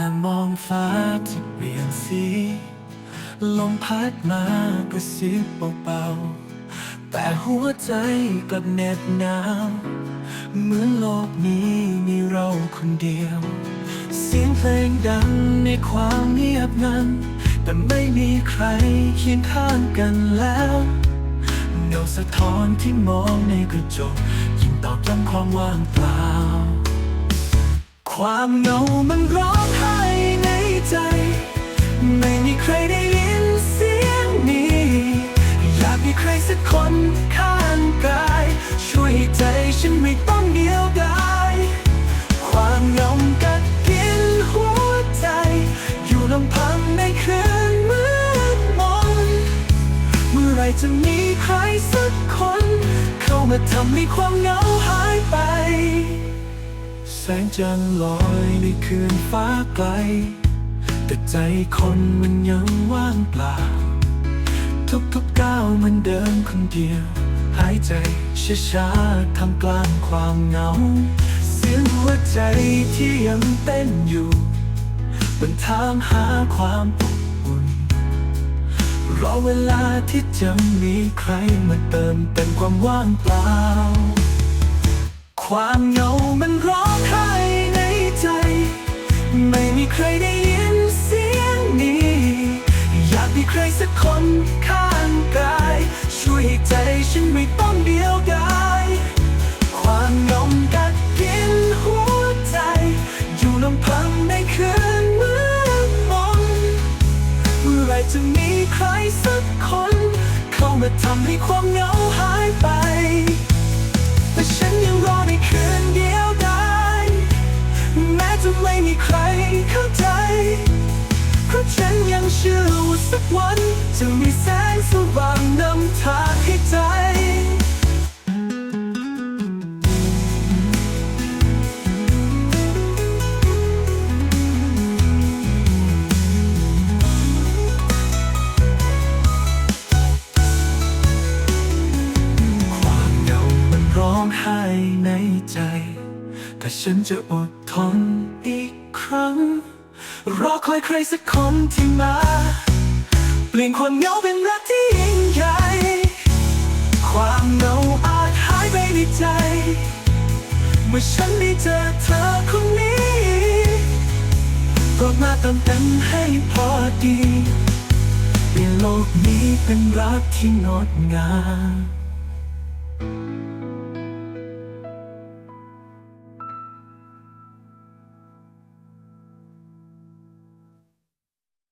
นั่งมองฟ้าที่เปลี่ยนสี ลมพัดมากระซิบเบาๆ แต่หัวใจกลับเหน็บหนาวเหมือนโลกนี้มีเราคนเดียว เสียงเพลงดังในความเงียบงัน แต่ไม่มีใครเคียงข้างกันแล้วเงาสะท้อนที่มองในกระจกยิ่งตอกย้ำความว่างเปล่า ความเหงามันร้องไห้ในใจ ไม่มีใครได้ยินเสียงนี้ อยากมีใครสักคนข้างกาย ช่วยใจฉันไม่ต้องเดียวดายความเหงากัดกินหัวใจ อยู่ลำพังในคืนมืดมน เมื่อไรจะมีใครสักคน เข้ามาทำให้ความเหงาหายไป แสงจันทร์ลอยในคืนฟ้าไกล แต่ใจคนมันยังว่างเปล่า ทุกๆกก้าวมันเดินคนเดียว หายใจช้าๆทำกลางความเหงา เสียงหัวใจที่ยังเต้นอยู่บนทางหาความอบอุ่นรอเวลาที่จะมีใครมาเติมเต็มความว่างเปล่า ได้ยินเสียงนี้ อยากมีใครสักคนข้างกาย ช่วยให้ใจฉันไม่ต้องเดียวดายความเหงกัดกินหัวใจ อยู่ลำพังในคืนมืดมนเมื่อไรจะมีใครสักคน เข้ามาทำให้ความเหงาหายไปแต่ฉัน สักวัน จะมีแสงสว่างนำทางให้ใจ ความเหงามันร้องไห้ในใจ แต่ฉันจะอดทนอีกครั้ง รอคอยใครสักคนที่มา ปลี่ยนความเหงาเป็นรักที่ยิ่งใหญ่ ความเหงาอาจหายไปในใจ เมื่อฉันได้เจอเธอคนนี้โปรดมาเติมเต็มให้พอดีเปลี่ยนโลกนี้เป็นรักที่งดงาม